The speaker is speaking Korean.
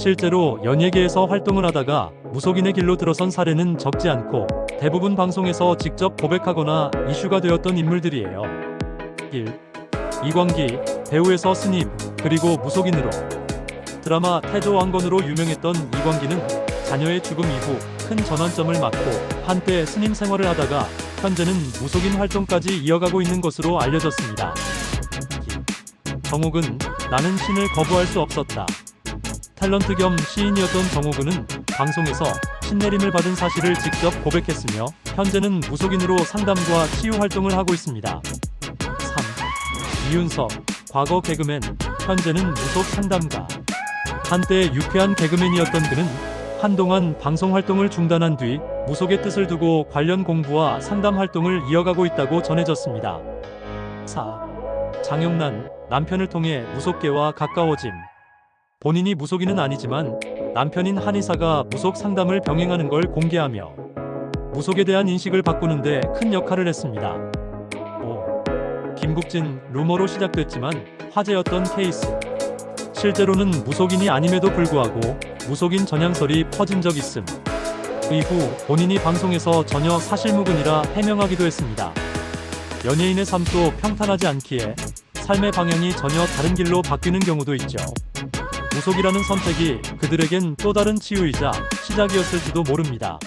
실제로 연예계에서 활동을 하다가 무속인의 길로 들어선 사례는 적지 않고 대부분 방송에서 직접 고백하거나 이슈가 되었던 인물들이에요. 1. 이광기, 배우에서 스님, 그리고 무속인으로 드라마 태조 왕건으로 유명했던 이광기는 자녀의 죽음 이후 큰 전환점을 맞고 한때 스님 생활을 하다가 현재는 무속인 활동까지 이어가고 있는 것으로 알려졌습니다. 정옥은 나는 신을 거부할 수 없었다. 탤런트 겸 시인이었던 정옥은은 방송에서 신내림을 받은 사실을 직접 고백했으며 현재는 무속인으로 상담과 치유 활동을 하고 있습니다. 3. 이윤석, 과거 개그맨, 현재는 무속 상담가. 한때 유쾌한 개그맨이었던 그는 한동안 방송 활동을 중단한 뒤 무속의 뜻을 두고 관련 공부와 상담 활동을 이어가고 있다고 전해졌습니다. 4. 장영란, 남편을 통해 무속계와 가까워짐. 본인이 무속인은 아니지만 남편인 한의사가 무속 상담을 병행하는 걸 공개하며 무속에 대한 인식을 바꾸는데 큰 역할을 했습니다. 5. 김국진, 루머로 시작됐지만 화제였던 케이스. 실제로는 무속인이 아님에도 불구하고 무속인 전향설이 퍼진 적 있음. 이후 본인이 방송에서 전혀 사실무근이라 해명하기도 했습니다. 연예인의 삶도 평탄하지 않기에 삶의 방향이 전혀 다른 길로 바뀌는 경우도 있죠. 무속이라는 선택이 그들에겐 또 다른 치유이자 시작이었을지도 모릅니다.